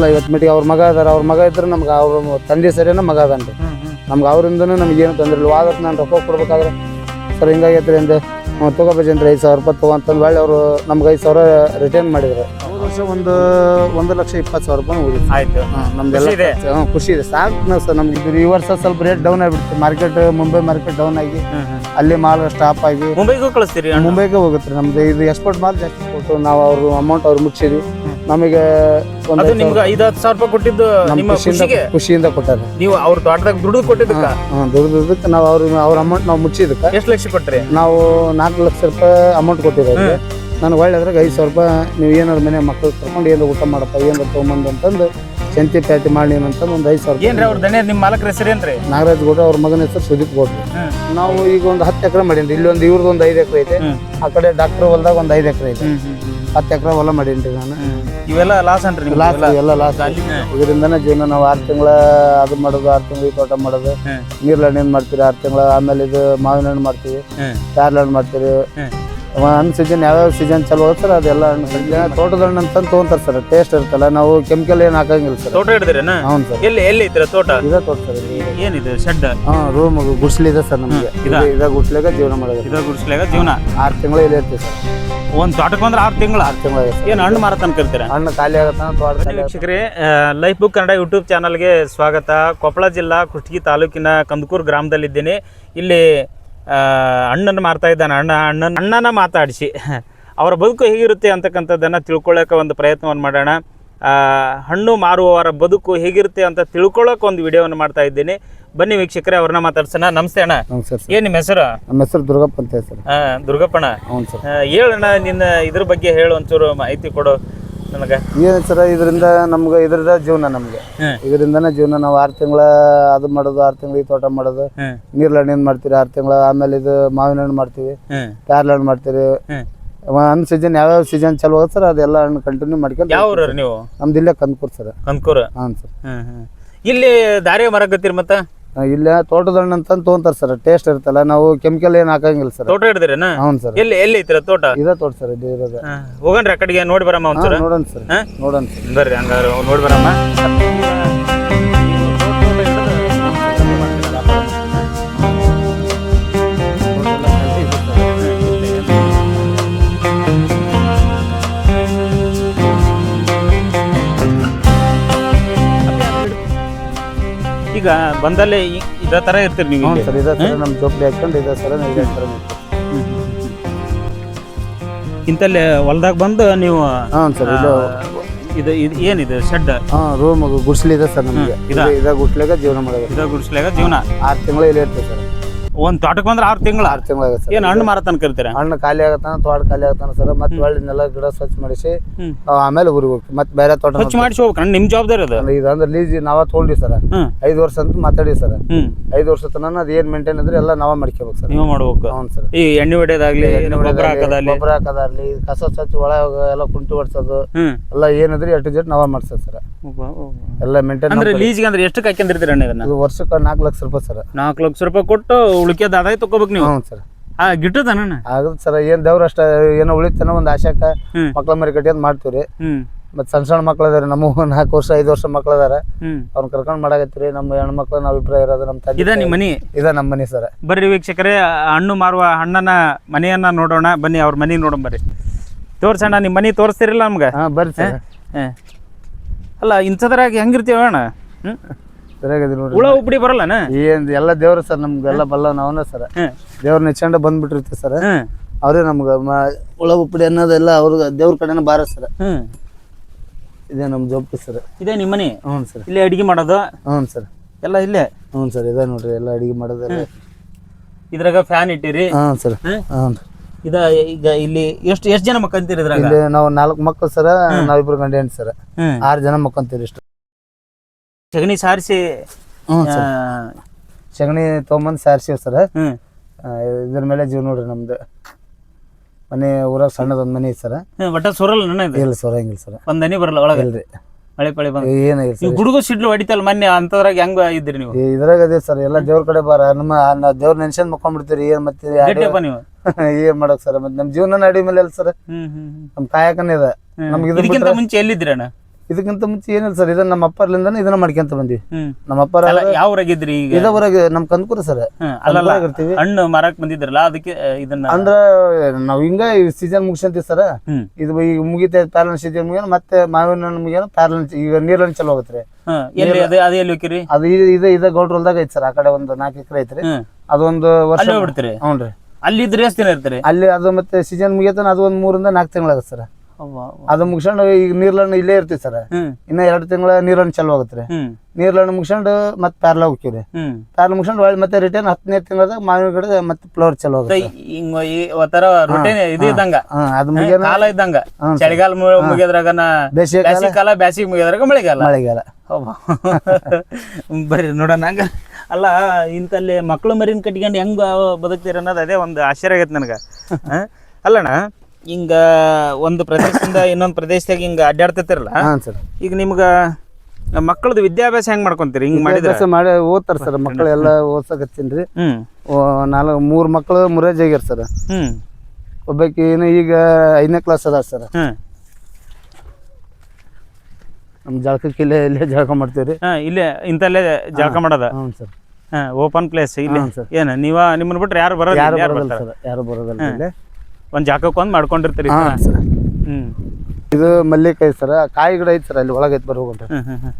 ಏನಿಲ್ಲ ಇವತ್ತು ಮಟ್ಟಿಗೆ ಅವ್ರ ಮಗ ಅದಾರ ಅವ್ರ ಮಗ ಇದ್ರೆ ನಮ್ಗೆ ಅವ್ರ ತಂದೆ ಸರಿನ ಮಗ ಅದನ್ರಿ ನಮ್ಗೆ ಅವರಿಂದನೂ ನಮ್ಗೆ ಏನು ತೊಂದ್ರೆ ಇಲ್ಲ. ವಾದಕ್ಕೆ ನಾನು ರೊಕ್ಕ ಕೊಡ್ಬೇಕಾದ್ರೆ ಸರ್ ಹಿಂಗಾಗೈತ್ರಿ ಅಂದೆ. ತಗೋಬೇಕು ಅಂದ್ರೆ ಐದು ಸಾವಿರ ರೂಪಾಯಿ ತೊಗೊಂತಂದು ಹೇಳಿ ಅವರು ನಮ್ಗೆ ಐದು ಸಾವಿರ ರಿಟರ್ನ್ ಮಾಡಿದ್ರು. ವರ್ಷ ಒಂದು ಒಂದು ಲಕ್ಷ ಇಪ್ಪತ್ತು ಸಾವಿರ ರೂಪಾಯಿ ಹೋಗಿತ್ತು. ಆಯ್ತು. ನಮ್ದೆಲ್ಲ ಖುಷಿ ಇದೆ? ಖುಷಿ. ಇದೆ. ಸಾಕು ಸರ್ ನಮ್ಗೆ ಇದು ಈ ವರ್ಷ ಸ್ವಲ್ಪ ರೇಟ್ ಡೌನ್ ಆಗಿಬಿಡ್ತು. ಮಾರ್ಕೆಟ್ ಮುಂಬೈ ಮಾರ್ಕೆಟ್ ಡೌನ್ ಆಗಿ ಅಲ್ಲಿ ಮಾಲ್ ಸ್ಟಾಪ್ ಆಗಿ ಮುಂಬೈಗೂ ಕಳಿಸ್ತೀರಿ? ಮುಂಬೈಗೆ ಹೋಗುತ್ತೆ ನಮ್ದು. ಇದು ಎಕ್ಸ್ಪೋರ್ಟ್ ಮಾಲ್ ಜಾಸ್ತಿ ಕೊಟ್ಟು ನಾವು ಅವರು ಅಮೌಂಟ್ ಅವ್ರು ಮುಗಿಸಿದ್ವಿ. ನಮಗೆ ಒಂದು ಅದು ನಿಮ್ಗೆ ಐದು ಹತ್ತು ಸಾವಿರ ರೂಪಾಯಿ ಕೊಟ್ಟಿದ್ದು ನಮ್ಮ ನಿಮ್ಮ ಖುಷಿಯಿಂದ ಖುಷಿಗೆ? ಖುಷಿಯಿಂದ ಕೊಟ್ಟಾರೆ ನೀವು ಅವ್ರ ತೋಟದಾಗ ದುಡಿದು ಕೊಟ್ಟಿದ್ದಕ್ಕ? ಹಾಂ ನಾವು ಅವ್ರ ಅವ್ರ ಅಮೌಂಟ್ ನಾವು ಮುಚ್ಚಿದ್ದಕ್ಕೆ. ಎಷ್ಟು ಲಕ್ಷ ಕೊಟ್ರಿ? ನಾವು ನಾಲ್ಕು ಲಕ್ಷ ರೂಪಾಯಿ ಅಮೌಂಟ್ ಕೊಟ್ಟಿರೋದು ನಾನು ಒಳ್ಳೆ ಅದ್ರಾಗ ಐದು ಸಾವಿರ ರೂಪಾಯಿ ನೀವು ಏನಾದ್ರು ಮನೆ ಮಕ್ಕಳು ಕರ್ಕೊಂಡು ಏನು ಊಟ ಮಾಡಪ್ಪ ಏನು ತೊಗೊಂಬಂದು ಅಂತಂದು ಶಂತಿ ಪ್ಯಾಟಿ ಮಾಡಿ ಅಂತಂದು ಒಂದು ಐದು ಸಾವಿರ ಏನ್ರಿ ಅವ್ರ ದಣ್ಯ ನಿಮ್ಮ ಮಾಲಕರ ಹೆಸರು ಏನ್ರಿ? ನಾಗರಾಜ್ ಗೌಡ ಅವ್ರ ಮಗನ ಹೆಸರು ಸುದೀಪ್ ಗೌಡ್ರು. ಹ್ಮ್. ನಾವು ಈಗ ಒಂದು ಹತ್ತು ಎಕರೆ ಮಾಡೀನಿ ಇಲ್ಲಿ ಒಂದು ಇವ್ರದ್ದು ಒಂದು ಐದು ಎಕರೆ ಐತೆ. ಹ್ಮ್. ಆ ಕಡೆ ಡಾಕ್ಟರ್ ಹೊಲ್ದಾಗ ಒಂದು ಐದು ಎಕರೆ ಐತೆ. ಹತ್ತು ಎಕರೆ ಹೊಲ ಮಾಡೀನಿ ರೀ ನಾನು ಇವೆಲ್ಲ ಲಾಸ್ ಅನ್ರಿ ನಿಮ್ಗೆ ಇವೆಲ್ಲ? ಎಲ್ಲ ಲಾಸ್ಟ್ ಇದರಿಂದನೇ ಜೀವನ ನಾವು ಆರು ತಿಂಗಳ ಅದು ಮಾಡೋದು ಆರು ತಿಂಗಳು ಈ ತೋಟ ಮಾಡೋದು ಹ್ಮ್. ನೀರ್ಲ ಹಣ್ಣು ಮಾಡ್ತೀರಿ ಆರು ತಿಂಗಳ ಆಮೇಲೆ ಇದು ಮಾವಿನ ಹಣ್ಣು ಮಾಡ್ತೀವಿ ಹ್ಮ್. ಪ್ಯಾರ್ಲ ಹಣ್ಣು ಮಾಡ್ತೀವಿ ಹ್ಮ್. ಹಣ್ಣು ಸೀಸನ್ ಯಾವ್ಯಾವ ಸೀಸನ್ ಚಲೋ ಸರ್? ಅದೆಲ್ಲ ಹಣ್ಣು ಸೀಸನ್ ತೋಟದ ಹಣ್ಣು ಅಂತ ತೊಗೊಂತಾರೆ ಸರ್. ಟೇಸ್ಟ್ ಇರ್ತಲ್ಲ ನಾವು ಕೆಮಿಕಲ್ ಏನು ಹಾಕಂಗಿಲ್ಲ ಸರ್. ತೋಟ ಹಿಡಿದ್ರೇನ? ಹೌದು ಸರ್. ಎಲ್ಲಿ ಎಲ್ಲಿ ಇದ್ರ ತೋಟ? ಇದೇ ತೋಟ ಸರ್ ಏನಿದೆ ಶೆಡ್ ಹಾಂ ರೂಮ್ ಗುಡ್ಸ್ಲಿದೆ ಸರ್ ನಮಗೆ. ಇದ? ಇದ ಗುಡ್ಸ್ಲಾಗ ಜೀವನ ಮಾಡೋದು. ಇದ ಗುಡಿಸ್ಲಾಗ ಜೀವನ? ಆರು ತಿಂಗಳು ಇಲ್ಲಿ ಇರ್ತೀವಿ ಸರ್. ಒಂದ್ ತೋಟಕ್ಕೆ ಬಂದ್ರೆ ಆರು ತಿಂಗಳು? ಆರು ತಿಂಗಳು ಏನು ಹಣ್ಣು ಮಾರತನ ಕರಿತೀರ ಹಣ್ಣು ಖಾಲಿ ಆಗತ್ತ ತೋಟ ವೀಕ್ಷಕರೇ ಲೈಫ್ ಬುಕ್ ಕನ್ನಡ ಯೂಟ್ಯೂಬ್ ಚಾನಲ್ಗೆ ಸ್ವಾಗತ. ಕೊಪ್ಪಳ ಜಿಲ್ಲಾ ಕುಷ್ಟಗಿ ತಾಲೂಕಿನ ಕಂದಕೂರು ಗ್ರಾಮದಲ್ಲಿದ್ದೀನಿ. ಇಲ್ಲಿ ಅಣ್ಣನ ಮಾರ್ತಾ ಇದ್ದಾನೆ. ಅಣ್ಣ ಅಣ್ಣನ ಅಣ್ಣನ ಮಾತಾಡಿಸಿ. ಅವರ ಬದುಕು ಹೇಗಿರುತ್ತೆ ಅಂತಕ್ಕಂಥದ್ದನ್ನು ತಿಳ್ಕೊಳ್ಳೋಕೆ ಒಂದು ಪ್ರಯತ್ನವನ್ನು ಮಾಡೋಣ. ಹಣ್ಣು ಮಾರುವವರ ಬದುಕು ಹೇಗಿರುತ್ತೆ ಅಂತ ತಿಳ್ಕೊಳ್ಳೋಕೆ ಒಂದು ವಿಡಿಯೋವನ್ನು ಮಾಡ್ತಾ ಇದ್ದೀನಿ. ಬನ್ನಿ ವೀಕ್ಷಕರೇ ಅವ್ರನ್ನ ಮಾತಾಡ್ಸೋಣ. ನಮಸ್ತೆ ಅಣ್ಣ. ಏನು ನಿಮ್ಮ ಹೆಸರು? ನಮ್ಮ ಹೆಸರು ದುರ್ಗಪ್ಪ ಅಂತ ಹೇಳಿ ಸರ್. ಆ, ದುರ್ಗಪ್ಪಣ್ಣ. ಹೇಳಣ್ಣ ನಿನ್ನ ಇದ್ರ ಬಗ್ಗೆ ಹೇಳು ಒಂಚೂರು ಮಾಹಿತಿ ಕೊಡು. ನನಗೆ ಏನು ಸರ ಇದರಿಂದ ನಮ್ಗೆ ಇದ್ರದ ಜೀವನ ನಮಗೆ. ಇದರಿಂದನೇ ಜೀವನ ನಾವು ಆರು ತಿಂಗಳ ಅದು ಮಾಡೋದು ಆರು ತಿಂಗಳ ಈ ತೋಟ ಮಾಡೋದು. ನೀರ್ಲ ಹಣ್ಣಿನ ಮಾಡ್ತೀವಿ ಆರು ತಿಂಗಳ? ಆಮೇಲೆ ಇದು ಮಾವಿನ ಹಣ್ಣು ಮಾಡ್ತೀವಿ. ಪ್ಯಾರ್ಲ ಹಣ್ಣು ಮಾಡ್ತೀವಿ ಒಂದ್ ಸೀಸನ್ ಯಾವ್ಯಾವ ಸೀಸನ್ ಚಲೋ ಹೋಗುತ್ತೆ ಸರ್ ಅದೆಲ್ಲ ಹಣ್ಣು ಕಂಟಿನ್ಯೂ ಮಾಡ್ಕೊಂಡು ಯಾವ ಊರವ್ರು ನೀವು? ನಮ್ದು ಇಲ್ಲೇ ಕಂದ್ಕೂರ್ ಸರ್. ಕಂದ್ಕೂರು? ಹಾಂ ಸರ್. ಇಲ್ಲಿ ದಾರಿ ಮರಗತ್ತೀರಿ ಮತ್ತ? ಇಲ್ಲೇ ತೋಟದ ಹಣ್ಣು ಅಂತ ತೊಗೊಂತಾರೆ ಸರ್ ಟೇಸ್ಟ್ ಇರ್ತಲ್ಲ ನಾವು ಕೆಮಿಕಲ್ ಏನು ಹಾಕಂಗಿಲ್ಲ ಸರ್ ತೋಟ ಹಿಡಿದಿರೇನ? ಹೌನ್ ಸರ್ ಎಲ್ಲಿ ಎಲ್ಲಿ ಐತಿರ ತೋಟ? ಇದೇ ತೋಟ ಸರ್ ಇದು ಇರೋದು. ಹಾ, ಹೋಗನ್ರಿ ಆ ಕಡೆಗೆ ನೋಡಿ ಬರಮ್ಮ ಒಂದ್ಸಲ. ನೋಡೋಣ ಸರ್ ನೋಡೋಣ ಸರ್ ಬರ್ರಿ ಹಂಗಾರೆ ನೋಡಿ ಬರಮ್ಮ. ಈಗ ಬಂದಲ್ಲಿ ಇದ ಇದೇ ತರ ಇರ್ತೀರಿ ನೀವು ಹ್ಞೂ ಸರ್ ಇದೇ ಸರ್ ನಮ್ಮ ಜೋಪ್ಲಿ ಹಾಕೊಂಡು ಇದೇ ಸರ್ ಇದೇ ಸರ್ ಇಂತಲ್ಲಿ ಹೊಲ್ದಾಗ ಬಂದು ನೀವು ಹಾಂ ಸರ್ ಇದು ಇದು ಇದು ಏನಿದೆ ಶೆಡ್ ಹಾಂ ರೂಮ್ ಗುಡ್ಸ್ಲಿದೆ ಸರ್ ನಮಗೆ. ಇದಾ? ಇದೇ ಗುಡ್ಸ್ಲಾಗ ಜೀವನ ಮಾಡೋದು. ಇದ ಗುಡಿಸ್ಲಾಗ ಜೀವನ. ಆರು ತಿಂಗಳು ಇಲ್ಲಿ ಇರ್ತದೆ ಸರ್. ಒಂದ್ ತೋಟಕ್ಕೆ ಬಂದ್ರೆ ಆರು ತಿಂಗಳ. ಆರು ತಿಂಗಳ ಏನ್ ಹಣ್ಣು ಮಾರತನ ಕರಿತೀರ? ಹಣ್ಣು ಖಾಲಿ ಆಗತ್ತಾನ ತೋಟ ಖಾಲಿ ಆಗತ್ತಾನ ಸರ್. ಮತ್ತೆ ಒಳ್ಳೆ ನೆಲ ಗಿಡ ಸ್ವಚ್ಛ ಮಾಡಿಸಿ. ಆಮೇಲೆ ಊರಿಗೆ ಹೋಗ್ತೀವಿ. ಮತ್ತೆ ಬೇರೆ ತೋಟ ಸ್ವಚ್ಛ ಮಾಡಿಸಿ ಹೋಗ್ಬೇಕು ನಿಮ್ ಜವಾಬ್ದಾರಿ ಅದು. ಇದು ಅಂದ್ರೆ ಲೀಜ್ ನಾವ ತೊಗೊಂಡಿವಿ ಸರ್. ಐದ್ ವರ್ಷ ಅಂತ ಮಾತಾಡಿ ಸರ್. ಐದು ವರ್ಷ ತನ ಅದು ಏನ್ ಮೇಂಟೈನ್ ಅಂದ್ರೆ ಎಲ್ಲ ನಾವ ಮಾಡ್ಕೋಬೇಕು ಸರ್. ನೀವು ಮಾಡ್ಬೇಕು. ಹೌದು ಸರ್. ಈ ಎಣ್ಣೆ ಹೊಡೆಯೋದಾಗ್ಲಿ ಗೊಬ್ಬರ ಹಾಕೋದಾಗ್ಲಿ. ಗೊಬ್ಬರ ಹಾಕೋದಾಗ್ಲಿ ಕಸ ಸ್ವಚ್ಛ ಒಳಗ ಎಲ್ಲ ಕುಂಟಿ ಹೊಡ್ಸೋದು ಎಲ್ಲ ಏನಿದ್ರೆ ಎಟ್ಟು ಜಟ್ ನಾವ ಮಾಡ್ಸೋದು ಸರ್. ಎಲ್ಲ ಮೇಂಟೈನ್ ಅಂದ್ರೆ ಲೀಸ್ಗೆ ಅಂದ್ರೆ ಎಷ್ಟು ಹಾಕ್ಯಂದಿರ್ತೀರ ಅಣ್ಣ ಇದನ್ನ? ಇದು ವರ್ಷಕ್ಕೆ ನಾಲ್ಕು ಲಕ್ಷ ರೂಪಾಯಿ ಸರ್. ನಾಲ್ಕು ಲಕ್ಷ ರೂಪಾಯಿ ಕೊಟ್ಟು ಉಳಿಕೆದ ಆದಾಯ ತಗೋಬೇಕು ನೀವು? ಹ್ಞೂ ಸರ್. ಆ ಗಿಟ್ಟದನ ಆಗುತ್ತೆ ಸರ್ ಏನು ದೇವ್ರ ಅಷ್ಟ ಏನೋ ಉಳಿತಾನ ಒಂದು ಆಶಾಕ ಹ್ಮ್. ಮಕ್ಳ ಮರಿ ಕಟ್ಟಿ ಅಂತ ಮಾಡ್ತೀವಿ ರೀ. ಹ್ಮ್. ಮತ್ ಸಣ್ಣ ಸಣ್ಣ ಮಕ್ಳು ಅದಾರ ನಮ್ಮ ನಾಲ್ಕು ವರ್ಷ ಐದು ವರ್ಷ ಮಕ್ಳ ಅದಾರ ಹ್ಮ್. ಕರ್ಕೊಂಡ್ ಕರ್ಕೊಂಡು ಮಾಡಾಕತ್ತೀರಿ ನಮ್ಮ ಹೆಣ್ಮಕ್ಳು ನಾವು ಅಭಿಪ್ರಾಯ ಇರೋದು ನಮ್ಮ ತಂದೆ ಇದ ನಿಮ್ಮ ಮನಿ? ಇದ ನಮ್ಮ ಮನೆ ಸರ್. ಬರ್ರಿ ವೀಕ್ಷಕರೇ ಆ ಹಣ್ಣು ಮಾರುವ ಹಣ್ಣನ ಮನೆಯನ್ನ ನೋಡೋಣ ಬನ್ನಿ ಅವ್ರ ಮನೆ ನೋಡೋಣ ಬರ್ರಿ. ತೋರ್ಸಣ್ಣ ನಿಮ್ಮ ಮನೆ ತೋರಿಸ್ತಿರಲ್ಲ ನಮ್ಗೆ? ಹಾಂ ಬರ್ರಿ ಸರ್. ಹ. ಅಲ್ಲ ಇಂಥದ್ರಾಗ ಹೆಂಗಿರ್ತೀವ ಅಣ್ಣ? ಹ್ಮ್? ಸರಿಯಾಗಿದೆ ನೋಡ್ರಿ ಹುಳ ಉಪ್ಪಡಿ ಬರಲ್ಲನ ಏನ್ ಎಲ್ಲ ದೇವ್ರ ಸರ್ ನಮ್ಗೆಲ್ಲ ಬಲ್ಲ ನಾವನ್ನ ಸರ್. ದೇವ್ರ ನೆಚ್ಕೊಂಡು ಬಂದ್ಬಿಟ್ಟಿರ್ತೀವಿ ಸರ್. ಅವರೇ ನಮ್ಗೆ ಉಳ ಉಪ್ಪಡಿ ಅನ್ನೋದೆಲ್ಲ ಅವ್ರ ದೇವ್ರ ಕಡೆನ ಬಾರ ಸರ್. ಇದೇ ನಮ್ ಜೋಪ್ ಸರ್. ಇದೇ ನಿಮ್ಮ ಮನೆ? ಹ್ಞೂ ಸರ್. ಇಲ್ಲೇ ಅಡಿಗೆ ಮಾಡೋದು? ಹ್ಞೂ ಸರ್. ಎಲ್ಲ ಇಲ್ಲೇ? ಹ್ಞೂ ಸರ್ ಇದೆ ನೋಡ್ರಿ ಎಲ್ಲ ಅಡಿಗೆ ಮಾಡೋದ ಇದ್ರಾಗ ಫ್ಯಾನ್ ಇಟ್ಟಿರಿ? ಹಾಂ. ಸರ್? ಹ್ಞೂ ಇದ ಈಗ ಇಲ್ಲಿ ಎಷ್ಟು ಎಷ್ಟು ಜನ ಮಕ್ಕಂತೀರಿ ಇದ್ರಾಗ? ಇಲ್ಲಿ ನಾವು ನಾಲ್ಕು ಮಕ್ಕಳು ಸರ್ ನಾವಿಬ್ರು ಗಂಡ ಹೆಣ್ಣು ಸರ್. ಆರು ಜನ ಮಕ್ಕಂತೀರಿ ಇಷ್ಟು. ಸಗಣಿ ಸಾರಿಸಿ ಸರ್. ಸಗಣಿ ತೊಗೊಂಬಂದು ಸಾರಿಸಿವಿ ಸರ್. ಹ್ಮ್ ಇದ್ರ ಮೇಲೆ ಜೀವ ನೋಡ್ರಿ ನಮ್ದು. ಮನೆ ಊರಾಗ ಒಂದ್ ಮನೆ ಐತಿ ಸರ್. ಹ್ಮ್, ಒಟ್ಟ ನನ್ನ ಇದು? ಇಲ್ಲ ಸರ್ ಹಂಗಿಲ್ಲ ಸರ್. ಒಂದ್ ಹನಿ ಬರಲ್ಲ ಒಳಗ? ಇಲ್ರಿ. ಮಳೆ ಪಳೆ ಬಂದ? ಏನಾಗಿಲ್ಲ ನೀವು ಸರ್. ಗುಡುಗು ಸಿಡ್ಲು ಹೊಡಿತಲ್ಲ ಮೊನ್ನೆ ಅಂತದ್ರಾಗ ಹೆಂಗ ಇದ್ರಿ ನೀವು? ಈ ಇದ್ರಾಗ ಅದೇ ಸರ್ ಎಲ್ಲ ದೇವ್ರ ಕಡೆ ಬಾರ. ನಮ್ಮ ನಾವು ದೇವ್ರ ನೆನ್ಸ್ಕೊಂಡ್ ಮುಕ್ಕೊಂಡ್ಬಿಡ್ತೀರಿ ಏನ್ ಮತ್ತೆ ಗಟ್ಟಿಯಪ್ಪ ನೀವು? ಏನ್ ಮಾಡಕ್ ಸರ್ ಮತ್ತೆ ನಮ್ ಜೀವನ ನಡಿ ಮೇಲೆ ಅಲ್ಲ ಸರ್. ಹ್ಮ್ ಹ್ಮ್ ಹ್ಮ್. ನಮ್ಮ ಕಾಯಕನೇ ಇದೆ ಹ್ಮ್. ನಮ್ಗೆ ಇದಕ್ಕಿಂತ ಮುಂಚೆ ಎಲ್ಲಿದ್ರಿ ಅಣ್ಣ ಇದಕ್ಕಿಂತ ಮುಂಚೆ ಏನಿಲ್ಲ ಸರ್. ಇದನ್ನ ನಮ್ಮ ಅಪ್ಪರ್ಲಿಂದ ಇದನ್ನ ಮಾಡ್ಕೊಂತ ಬಂದ್ವಿ. ನಮ್ಮ ಅಪ್ಪರ ಅಲ್ಲ ಯಾವ ಊರಾಗಿದ್ರಿ ಈಗ ಊರಾಗ ನಮ್ ಕಂದ್ಕೂರ ಸರ್. ಇರ್ತೀವಿ. ಹಣ್ಣು ಮಾರಾಕ್ ಬಂದಿದ್ರಲ್ಲ ಅದಕ್ಕೆ ಇದನ್ನ ಅಂದ್ರ ನಾವ್ ಹಿಂಗ ಸೀಸನ್ ಮುಗಿಸಂತೀವಿ ಸರ್. ಇದು ಈಗ ಮುಗಿತ ಪ್ಯಾರಲ್ ಸೀಸನ್ ಮುಗಿಯೋ ಮತ್ತೆ ಮಾವಿನ ಹಣ್ಣು ಮುಗಿಯೋ ಪ್ಯಾರಲ್ ಈಗ ನೀರನ್ನು ಚಲೋ ಎಲ್ಲಿ ಅದೇ ಇದು ಇದ ಇದು ಗೌಡ್ರ ಹೊಲ್ದಾಗ ಐತಿ ಸರ್ ಆ ಕಡೆ ಒಂದು ನಾಲ್ಕು ಎಕರೆ ಐತ್ರಿ ಅದೊಂದು ವರ್ಷ ಅಲ್ಲಿ ಹೋಗ್ಬಿಡ್ತೀರಿ? ಹ್ಞೂ ರೀ ಅಲ್ಲಿ ಇದ್ರೆ ಎಷ್ಟು ದಿನ ಇರ್ತೀರಿ? ಅಲ್ಲಿ ಅದು ಮತ್ತೆ ಸೀಸನ್ ಮುಗಿಯತನ ಅದು ಒಂದು ಮೂರಿಂದ ನಾಲ್ಕು ತಿಂಗಳಾಗತ್ತೆ ಸರ್. ಅದು ಮುಗಿಸ್ಕೊಂಡು ಈಗ ನೀರ್ಲಣ್ಣು ಇಲ್ಲೇ ಇರ್ತೀವಿ ಸರ್. ಇನ್ನ ಎರಡು ತಿಂಗಳ ನೀರ್ಲಣ್ಣ ಚಲೋ ಆಗುತ್ತೆ ರೀ ನೀರ್ಲಣ್ಣು ಮುಗಿಸ್ಕೊಂಡು ಮತ್ತೆ ಪ್ಯಾರ್ಲ ಹೋಗ್ತೀವಿ ಹ್ಮ್. ಪ್ಯಾರ್ಲ ಮುಗಿಸ್ಕೊಂಡು ಒಳ್ಳೆ ಮತ್ತೆ ರಿಟರ್ನ್ ಹತ್ತನೇ ತಿಂಗಳದಾಗ ಮಾವಿನ ಗಿಡದ ಮತ್ತೆ ಫ್ಲೋರ್ ಚಲೋ ಆಗುತ್ತೆ. ಹಿಂಗ ಈ ಒಂಥರ ರೂಟೀನ್ ಇದು ಇದ್ದಂಗ. ಹಾ ಅದು ಮುಗಿಯೋಣ ಕಾಲ ಇದ್ದಂಗ. ಹ್ಮ್ ಚಳಿಗಾಲ ಮು- ಮುಗಿಯೋದ್ರಾಗನ ಬೇಸಿಗೆ ಕಾಲ ಬ್ಯಾಸಿಗೆ ಮುಗಿಯೋದ್ರಾಗ ಮಳೆಗಾಲ. ಮಳೆಗಾಲ. ಬರ್ರಿ ನೋಡೋಣ ಹಂಗ. ಅಲ್ಲ ಇಂತಲ್ಲಿ ಮಕ್ಕಳು ಮರಿನ ಕಟ್ಕೊಂಡು ಹೆಂಗ ಬದುಕ್ತೀರ ಅನ್ನೋದು ಅದೇ ಒಂದು ಆಶ್ಚರ್ಯ ಆಗೈತೆ ನನಗೆ. ಅಲ್ಲಣ್ಣ? ಹಿಂಗ ಒಂದು ಪ್ರದೇಶದಿಂದ ಇನ್ನೊಂದು ಪ್ರದೇಶದಾಗ ಹಿಂಗ ಅಡ್ಡಾಡ್ತಿರಲ್ಲ ಹಾಂ ಸರ್. ಈಗ ನಿಮ್ಗ ಮಕ್ಕಳದ್ದು ವಿದ್ಯಾಭ್ಯಾಸ ಹೆಂಗ್ ಮಾಡ್ಕೊಂತೀರಿ? ಹಿಂಗ್ ಮಾಡಿದ್ರೆ? ಕೆಲಸ ಮಾಡಿ ಓದ್ತಾರ ಸರ್ ಮಕ್ಕಳೆಲ್ಲ ಎಲ್ಲ ಓದ್ಸಕತ್ತೀನಿ. ರೀ ಹ್ಮ್ ನಾಲ್ಕು ಮೂರು ಮಕ್ಕಳು ಮುರೇಜ್ ಆಗ್ಯಾರ ಸರ್. ಹ್ಮ್. ಒಬ್ಬಾಕಿ ಏನು ಈಗ ಐದನೇ ಕ್ಲಾಸ್ ಅದ ಸರ್. ಹ್ಮ್. ನಮ್ಮ ಜಳಕಕ್ಕೆ ಇಲ್ಲೇ ಇಲ್ಲೇ ಜಳಕ ಮಾಡ್ತೀವ್ರಿ. ಹಾ ಇಲ್ಲೇ ಇಂತಲ್ಲೇ ಜಳಕ ಮಾಡೋದ? ಹ್ಞೂ ಸರ್. ಹಾ ಓಪನ್ ಪ್ಲೇಸ್ ಇಲ್ಲಿ? ಹ್ಮ್, sir. ಏನ ನೀವ ನಿಮ್ಮನ್ನ ಬಿಟ್ರೆ ಯಾರು ಬರೋದು ಯಾರು ಯಾರು ಬರೋದಿಲ್ಲ ಬರ್ತಾರೆ? ಸರ್ ಯಾರು ಬರೋದಿಲ್ಲ ಇಲ್ಲೇ. ಒಂದ್ ಜಾಗಕ್ಕೆ ಒಂದ್ ಮಾಡ್ಕೊಂಡಿರ್ತೀರಿ ಹಾಂ ಸರ್. ಇದು ಮಲ್ಲಿಕಾಯಿ ಸರ್ ಕಾಯಿ ಗಿಡ ಐತೆ ಸರ್ ಅಲ್ಲಿ ಒಳಗೆ ಐತೆ ಹ್ಮ್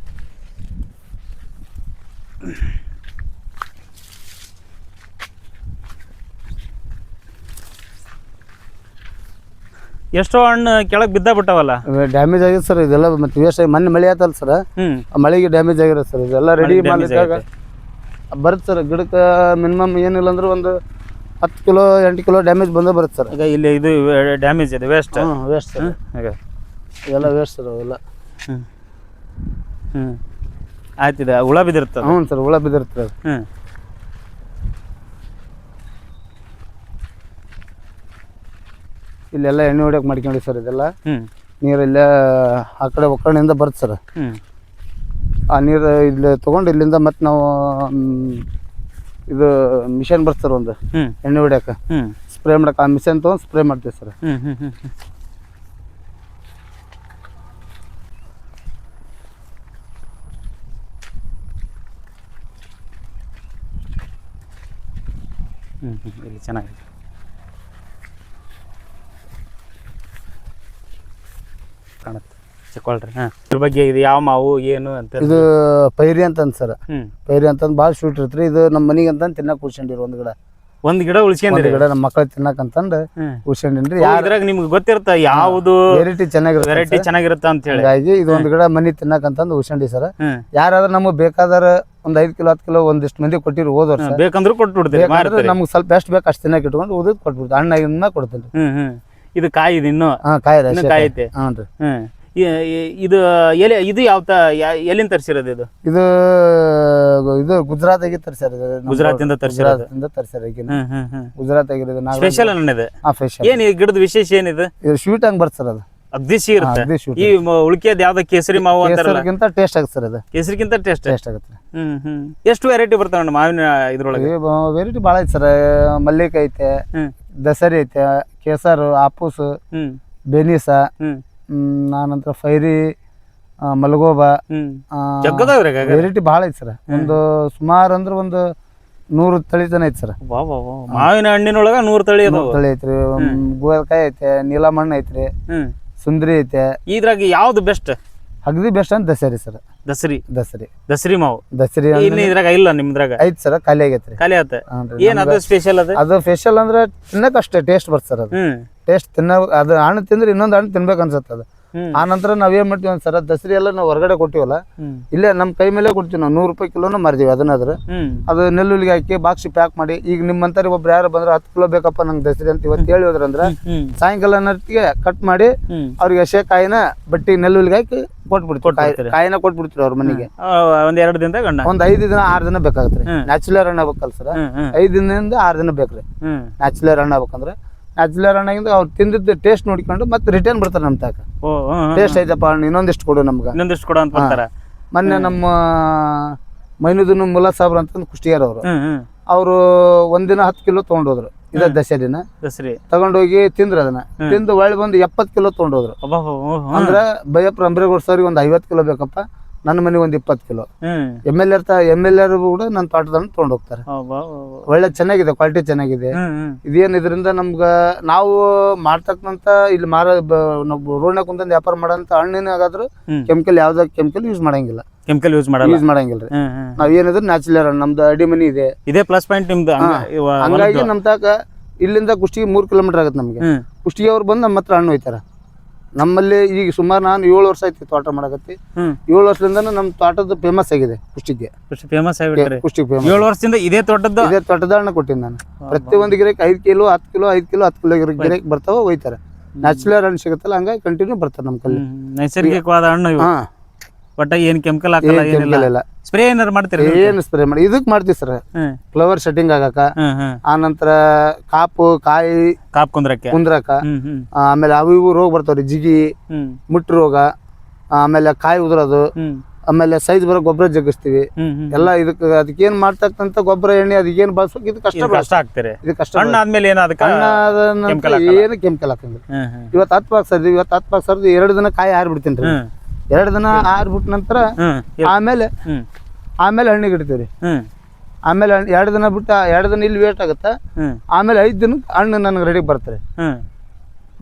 ಎಷ್ಟೋ ಹಣ್ಣು ಕೆಳಗ್ ಬಿದ್ದ ಬಿಟ್ಟವಲ್ಲ? ಡ್ಯಾಮೇಜ್ ಆಗಿದೆ ಸರ್ ಇದೆಲ್ಲ ಮತ್ತೆ ವೇಸ್ಟ್ ಆಗಿ ಮೊನ್ನೆ ಮಳೆ ಆತಲ್ಲ ಸರ್. ಮಳೆಗೆ ಡ್ಯಾಮೇಜ್ ಆಗಿರೋ ಸರ್ ಇದೆಲ್ಲ ರೆಡಿ ಮಾಡ್ಲಿಕ್ಕಾಗ ಬರುತ್ತೆ ಸರ್ ಗಿಡಕ್ಕೆ ಮಿನಿಮಮ್ ಏನಿಲ್ಲ ಅಂದ್ರೆ ಒಂದು ಹತ್ತು ಕಿಲೋ ಎಂಟು ಕಿಲೋ ಡ್ಯಾಮೇಜ್ ಬಂದೇ ಬರುತ್ತೆ ಸರ್. ಈಗ ಇಲ್ಲಿ ಇದು ಡ್ಯಾಮೇಜ್ ಇದೆ ವೇಸ್ಟ್ ಹ್ಞೂ ವೇಸ್ಟ್ ಸರ್. ಹಾಗೆ. ಎಲ್ಲ ವೇಸ್ಟ್ ಸರ್ ಅವೆಲ್ಲ. ಹ್ಞೂ ಹ್ಞೂ ಆಯ್ತಿದೆ ಹುಳ ಬಿದ್ದಿರುತ್ತೆ ಹ್ಞೂ ಸರ್ ಹುಳ ಬಿದ್ದಿರ್ತದೆ ಹ್ಞೂ ಇಲ್ಲೆಲ್ಲ ಎಣ್ಣೆ ಹೊಡಿಯೋಕೆ ಮಾಡ್ಕೊಂಡಿ ಸರ್ ಇದೆಲ್ಲ. ನೀರೆಲ್ಲ ನೀರು ಇಲ್ಲೇ ಆ ಕಡೆ ಒಕ್ಕಣಿಂದ ಬರುತ್ತೆ ಸರ್. ಆ ನೀರು ಇಲ್ಲಿ ತೊಗೊಂಡು ಇಲ್ಲಿಂದ ಮತ್ತೆ ನಾವು ಇದು ಮಿಷನ್ ಬರ್ತ ಸರ್ ಒಂದು ಎಣ್ಣೆ ಹೊಡ್ಯಾಕ. ಸ್ಪ್ರೇ ಮಾಡಕ್ಕೆ ಆ ಮಿಷನ್ ತೊಗೊಂಡು ಸ್ಪ್ರೇ ಮಾಡ್ತೀವಿ ಸರ್. ಹ್ಞೂ ಹ್ಞೂ ಹ್ಮ್ ಹ್ಮ್. ಹ್ಮ್ ಹ್ಮ್ ಇಲ್ಲಿ ಚೆನ್ನಾಗಿದೆ. ಕಾಣುತ್ತೆ. ಚಿಕ್ಕೊಳ್ರಿ ಹಾಂ. ಇದ್ರ ಬಗ್ಗೆ ಇದು ಯಾವ ಮಾವು ಏನು ಅಂತ ಇದು ಪೈರಿ ಅಂತಂದ್ ಸರ್. ಪೈರಿ ಅಂತಂದ್ ಬಾಳ ಸ್ವೀಟ್ ಇರ್ತ್ರಿ ಇದು ನಮ್ಮ ಮನಿಗೆ ಅಂತ ತಿನ್ನಕ್ ಉಳ್ಸ್ಕೊಂಡಿರಿ ಒಂದ್ ಗಿಡ. ಒಂದ್ ಗಿಡ ಒಂದು ಉಳಿಸ್ಕೊಂಡಿರಿ ಗಿಡ ನಮ್ಮ ಮಕ್ಕಳು ತಿನ್ನಕ್ ಅಂತಂದ್ ಹ್ಮ್. ಉಳ್ಸ್ಕೊಂಡಿನ್ರಿ ಇದ್ರಾಗ ನಿಮ್ಗೆ ಗೊತ್ತಿರುತ್ತ ಯಾವುದು ವೆರೈಟಿ ಚೆನ್ನಾಗಿರುತ್ತೆ ವೆರೈಟಿ ಚೆನ್ನಾಗಿರುತ್ತ ಅಂತ ಹೇಳಿ. ಹಾಗಾಗಿ ಇದು ಒಂದ್ ಗಿಡ ತಿನ್ನಕ್ ಅಂತಂದ್ ಉಳ್ಸ್ಕೊಂಡಿ ಸರ್. ಹ್ಮ್. ಯಾರಾದ್ರೂ ನಮಗ್ ಬೇಕಾದ್ರ ಒಂದ್ ಐದ್ ಕಿಲೋ ಹತ್ತು ಕಿಲೋ ಒಂದಿಷ್ಟು ಮಂದಿ ಕೊಟ್ಟಿರಿ ಹೋದ ಸರ್. ಬೇಕಂದ್ರೂ ಕೊಟ್ಟು ಬಿಡ್ತೀರಿ ಬೇಕಾದ್ರೆ ಮಾರ್ತೀರಿ. ನಮ್ಗೆ ಸ್ವಲ್ಪ ಎಷ್ಟು ಬೇಕು ಅಷ್ಟು ತಿನ್ನಕ್ ಇಟ್ಕೊಂಡು ಉದಕ್ ಕೊಟ್ಬಿಡ್ತು ಹಣ್ಣಾಗಿಂದ ಕೊಡ್ತೀನಿ. ಹ್ಮ್ ಹ್ಮ್. ಇದು ಕಾಯಿ ಇದು ಇನ್ನೂ? ಹಾಂ ಕಾಯಿ ಇನ್ನೂ ಕಾಯಿ ಐತೆ ಹಾಂ ರೀ ಹ್ಮ್. ಇದು ಎಲೆ ಇದು ಯಾವ ತ ಎಲ್ಲಿಂದ ತರಿಸಿರೋದು ಇದು? ಇದು ಇದು ಗುಜರಾತ್ ಆಗಿ ತರಿಸಿರೋದು? ಗುಜರಾತ್ ಇಂದ ತರಿಸಿರೋದು ಗುಜರಾತ್ ಆಗಿರೋದು ಸ್ಪೆಷಲ್ ಅನ್ನೋದು ಏನು ಈ ಗಿಡದ ವಿಶೇಷ ಏನಿದೆ? ಇದು ಸ್ವೀಟ್ ಹಂಗೆ ಬರ್ತದೆ ಸರ್ ಅದು. ಅಗ್ದಿ ಇರುತ್ತೆ? ಈ ಉಳಿಕೆದ ಯಾವ್ದು? ಕೇಸರಿ ಮಾವು ಅಂತಾರಲ್ಲ? ಟೇಸ್ಟ್ ಆಗುತ್ತೆ ಸರ್ ಅದು. ಕೇಸರಿಗಿಂತ ಟೇಸ್ಟ್ ಟೇಸ್ಟ್ ಆಗುತ್ತೆ. ಹ್ಮ್ ಹ್ಮ್. ಎಷ್ಟು ವೆರೈಟಿ ಬರ್ತಾವ ಮಾವಿನ ಇದ್ರೊಳಗೆ? ವೆರೈಟಿ ಭಾಳ ಐತೆ ಸರ್. ಮಲ್ಲಿಕಾಯಿ ಐತೆ ದಸರಿ ಐತೆ ಕೇಸರು ಆಪೂಸು ಹ್ಮ್. ಬೆನೀಸ ನಾನಂತರ ಫೈರಿ ಮಲಗೋಬಾ ವೆರೈಟಿ ಭಾಳ ಐತಿ ಸರ್. ಒಂದು ಸುಮಾರು ಅಂದ್ರೆ ಒಂದು ನೂರು ತಳಿ ತನ ಐತೆ ಸರ್. ಮಾವಿನ ಹಣ್ಣಿನೊಳಗ ನೂರು ತಳಿ ತಳಿ ಐತ್ರಿ ಗೋಲ್ಕಾಯಿ ಐತೆ ನೀಲಮಣ್ಣು ಐತ್ರಿ ಸುಂದ್ರಿ ಐತೆ. ಇದ್ರಾಗ ಯಾವ್ದು ಬೆಸ್ಟ್ ಅಗದಿ ಬೆಸ್ಟ್ ಅಂತ ದಸರಿ ಸರ್. ದಸರಿ. ದಸರಿ. ದಸರಿ ಮಾವು. ದಸರಿ ಇದ್ರಾಗ ಇಲ್ಲ ನಿಮ್ದ್ರಾಗ? ಐತ್ ಸರ್ ಖಾಲಿ ಆಗೈತ್ರಿ ಖಾಲಿ ಆತ? ಏನ್ ಅದು ಸ್ಪೆಷಲ್ ಅದು? ಅದು ಸ್ಪೆಷಲ್ ಅಂದ್ರೆ ತಿನ್ನಕ್ ಅಷ್ಟೇ ಟೇಸ್ಟ್ ಬರ್ತದೆ ಸರ್ ಅದು. ಟೇಸ್ಟ್ ತಿನ್ನ ಅದು ಹಣ್ಣು ತಿಂದ್ರೆ ಇನ್ನೊಂದು ಹಣ್ಣು ತಿನ್ಬೇಕು ಅನ್ಸುತ್ತೆ ಅದು. ಆ ನಂತರ ನಾವೇನ್ ಮಾಡ್ತೀವಿ ಸರ ದಸರಿ ಎಲ್ಲ ನಾವು ಹೊರಗಡೆ ಕೊಟ್ಟಿವಲ್ಲ ಇಲ್ಲೇ ನಮ್ಮ ಕೈ ಮೇಲೆ ಕೊಡ್ತೀವಿ ನಾವು ನೂರು ರೂಪಾಯಿ ಕಿಲೋನ ಮಾರ್ತೀವಿ ಅದನ್ನಾದ್ರೆ. ಅದು ನೆಲ್ಲುಲಿಗೆ ಹಾಕಿ ಬಾಕ್ಸ್ ಪ್ಯಾಕ್ ಮಾಡಿ ಈಗ ನಿಮ್ಮಂತಾರೆ ಒಬ್ರು ಯಾರು ಬಂದ್ರೆ ಹತ್ತು ಕಿಲೋ ಬೇಕಪ್ಪ ನಂಗೆ ದಸರಿ ಅಂತ ಇವತ್ತು ಹೇಳಿ ಹೋದ್ರಂದ್ರೆ ಸಾಯಂಕಾಲ ನಟ್ಟಿಗೆ ಕಟ್ ಮಾಡಿ ಅವ್ರಿಗೆ ಎಷ್ಟೇ ಕಾಯಿನ ಬಟ್ಟಿ ನೆಲ್ಲುಲಿಗೆ ಹಾಕಿ ಕೊಟ್ಬಿಡ್ತೀವಿ. ಕಾಯಿ ಕಾಯಿನ ಕೊಟ್ಬಿಡ್ತೀವಿ ಅವ್ರ ಮನೆಗೆ. ಒಂದ್ ಎರಡು ದಿನದಾಗ ಒಂದ್ ಐದು ದಿನ ಆರು ದಿನ ಬೇಕಾಗತ್ತೆ ನ್ಯಾಚುರಲ್ ನ್ಯಾಚುಲರ್ ಹಣ್ಣು ಆಗ್ಬೇಕಲ್ಲ ಸರ್. ಐದು ದಿನದಿಂದ ಆರು ದಿನ ಬೇಕ್ರಿ. ನ್ಯಾಚುರಲ್ ನ್ಯಾಚುಲರ್ ಹಣ್ಣು ಆಗ್ಬೇಕಂದ್ರೆ ನ್ಯಾಚುಲರ್ ಹಣ್ಣಾಗಿಂದ ಅವ್ರು ತಿಂದಿದ್ದ ಟೇಸ್ಟ್ ನೋಡ್ಕೊಂಡು ಮತ್ತೆ ರಿಟರ್ನ್ ಬರ್ತಾರೆ ನಮ್ಮ ತಾಕ ಓ. ಟೇಸ್ಟ್ ಐತಪ್ಪ ಹಣ್ಣು ಇನ್ನೊಂದಿಷ್ಟು ಕೊಡು ನಮ್ಗೆ. ಇನ್ನೊಂದಿಷ್ಟು ಕೊಡು ಅಂತ ಬರ್ತಾರ. ಮೊನ್ನೆ ನಮ್ಮ ಮೈನುದನ್ನು ಮುಲ್ಲಾ ಸಾಬ್ರ ಅಂತಂದು ಕುಷ್ಟಿಯಾರ ಅವರು. ಅವರು ಒಂದಿನ ಹತ್ತು ಕಿಲೋ ತೊಗೊಂಡೋದ್ರು ಇದ ದಸರಿನ. ದಸರಿ. ತಗೊಂಡೋಗಿ ತಿಂದ್ರು ಅದನ್ನ. ತಿಂದು ಒಳ್ಳೆ ಬಂದು ಎಪ್ಪತ್ತು ಕಿಲೋ ತೊಗೊಂಡೋದ್ರು. ಅಂದ್ರ ಬೈಯಪ್ಪ ಅಂಬ್ರೇಗೌಡ ಸರ್ಗೆ ಒಂದು ಐವತ್ತು ಕಿಲೋ ಬೇಕಪ್ಪ. ನನ್ನ ಮನೆಗೆ ಒಂದ್ ಇಪ್ಪತ್ತು kilo. M L R M L R ಕೂಡ ನನ್ನ ತೋಟದನ್ನ ತಗೊಂಡ್ ಹೋಗ್ತಾರೆ ಒಳ್ಳೆ ಚೆನ್ನಾಗಿದೆ ಕ್ವಾಲಿಟಿ ಚೆನ್ನಾಗಿದೆ. ಇದೇನ್ ಇದರಿಂದ ನಮ್ಗ ನಾವು ಮಾಡ್ತಕ್ಕಂತ ಇಲ್ಲಿ ಮಾರ ರೋಡ್ನಾಗ ಕುಂತಂದ್ ವ್ಯಾಪಾರ ಮಾಡೋಂತ ಹಣ್ಣಿನಾಗಾದ್ರೂ. ಕೆಮಿಕಲ್ ಯಾವ್ದ ಕೆಮಿಕಲ್ ಯೂಸ್ ಮಾಡಂಗಿಲ್ಲ. ಕೆಮಿಕಲ್ ಯೂಸ್ ಮಾಡಲ್ಲ. ಯೂಸ್ ಮಾಡಂಗಿಲ್ಲ ನಾವ್ ಏನಿದ್ರು ನ್ಯಾಚುರಲ್ ನಮ್ದು ಅಡಿ ಮನಿ ಇದೆ. ಇದೇ ಪ್ಲಸ್ ಪಾಯಿಂಟ್ ನಿಮ್ದು ಹಂಗಾಗಿ ನಮ್ ತಾಕ ಇಲ್ಲಿಂದ ಕುಷ್ಟಿಗೆ ಮೂರ್ ಕಿಲೋಮೀಟರ್ ಆಗುತ್ತೆ ನಮಗೆ. ಕುಷ್ಟಿಗೆ ಅವ್ರು ಬಂದು ನಮ್ಮ ಹತ್ರ ಹಣ್ಣು ಒಯ್ತಾರ. ನಮ್ಮಲ್ಲಿ ಈಗ ಸುಮಾರು ನಾನು ಏಳು ವರ್ಷ ಆಯ್ತು ತೋಟ ಮಾಡಕತ್ತಿ. ಹ್ಮ್. ಏಳು ವರ್ಷದಿಂದ ನಮ್ಮ ತೋಟದ ಫೇಮಸ್ ಆಗಿದೆ ಕುಷ್ಟಿಗೆ. ಫೇಮಸ್ ಆಗ್ಬಿಟ್ರಿ. ಕುಷ್ಟಿಗೆ ಫೇಮಸ್ ಏಳು ವರ್ಷದಿಂದ ಇದೇ ತೋಟದ ಇದೇ ತೋಟದ ಹಣ್ಣು ಕೊಟ್ಟಿನಿ ನಾನು. ಪ್ರತಿ ಒಂದು ಗಿರಕ್ಕೆ ಐದು ಕಿಲೋ ಹತ್ತು ಕಿಲೋ ಐದು ಕಿಲೋ ಹತ್ತು ಕಿಲೋ ಗಿರಕ್ಕೆ ಬರ್ತಾವ ಒಯ್ತಾರೆ ನ್ಯಾಚುರಲ್ ಹಣ್ಣು ಸಿಗುತ್ತಲ್ಲ ಹಂಗಾಗಿ ಕಂಟಿನ್ಯೂ ಬರ್ತಾರೆ ನಮ್ಮ ಕಲ್ಲಿ. ನೈಸರ್ಗಿಕವಾದ ಹಣ್ಣು ಹಾ. ಒಟ್ಟ ಏನ್ ಕೆಮಿಕಲ್ ಹಾಕಲ್ಲ ಏನಿಲ್ಲ. ಸ್ಪ್ರೇ ಏನಾರು ಮಾಡ್ತೀರಿ ಏನು ಸ್ಪ್ರೇ ಮಾಡಿ ಇದಕ್ಕೆ ಮಾಡ್ತೀವಿ ಸರ್. ಫ್ಲವರ್ ಸೆಟ್ಟಿಂಗ್ ಆಗಾಕ ಆ ನಂತರ ಆನಂತರ ಕಾಪು ಕಾಯಿ ಕಾಪ್ ಕುಂದ್ರಕ್ಕೆ? ಕುಂದ್ರಾಕ ಆಮೇಲೆ ಅವು ಇವು ರೋಗ ಬರ್ತಾವ್ರಿ ಜಿಗಿ ಮುಟ್ಟು ರೋಗ ಆಮೇಲೆ ಕಾಯಿ ಉದುರೋದು ಆಮೇಲೆ ಸೈಜ್ ಬರೋ ಗೊಬ್ಬರ ಜಗ್ಗಿಸ್ತೀವಿ. ಎಲ್ಲ ಇದಕ್ಕೆ ಅದಕ್ಕೆ ಏನ್ ಮಾಡ್ತಕ್ಕಂಥ ಗೊಬ್ಬರ ಎಣ್ಣೆ ಅದಕ್ಕೆ ಏನ್ ಬಳಸೋಕೆ ಇದು ಕಷ್ಟ ಕಷ್ಟ ಆಗ್ತಾರೆ ಇದು ಕಷ್ಟ ಹಣ್ಣು ಆದ್ಮೇಲೆ ಏನು ಕೆಮಿಕಲ್ ಹಾಕಂಗಿಲ್ಲ. ಇವತ್ತು ಹತ್ತು ಪಾಕ್ ಸರ್ದು ಇವತ್ತು ಹತ್ತು ಪಾಕ್ ಸರ್ದು ಎರಡು ದಿನ ಕಾಯಿ ಹಾರ್ಬಿಡ್ತೀನಿ ರೀ. ಎರಡು ದಿನ ಹಾರ್ಬಿಟ್ಟ ನಂತರ ಆಮೇಲೆ ಆಮೇಲೆ ಹಣ್ಣಿಗೆ ಇಡ್ತೀವಿ ಹ್ಮ್. ಆಮೇಲೆ ಹಣ್ಣು ಎರಡು ದಿನ ಬಿಟ್ಟು ಎರಡು ದಿನ ಇಲ್ಲಿ ವೇಟ್ ಆಗುತ್ತೆ? ಹ್ಮ್. ಆಮೇಲೆ ಐದು ದಿನಕ್ಕೆ ಹಣ್ಣು ನನಗೆ ರೆಡಿ ಬರ್ತಾರೆ. ಹ್ಮ್.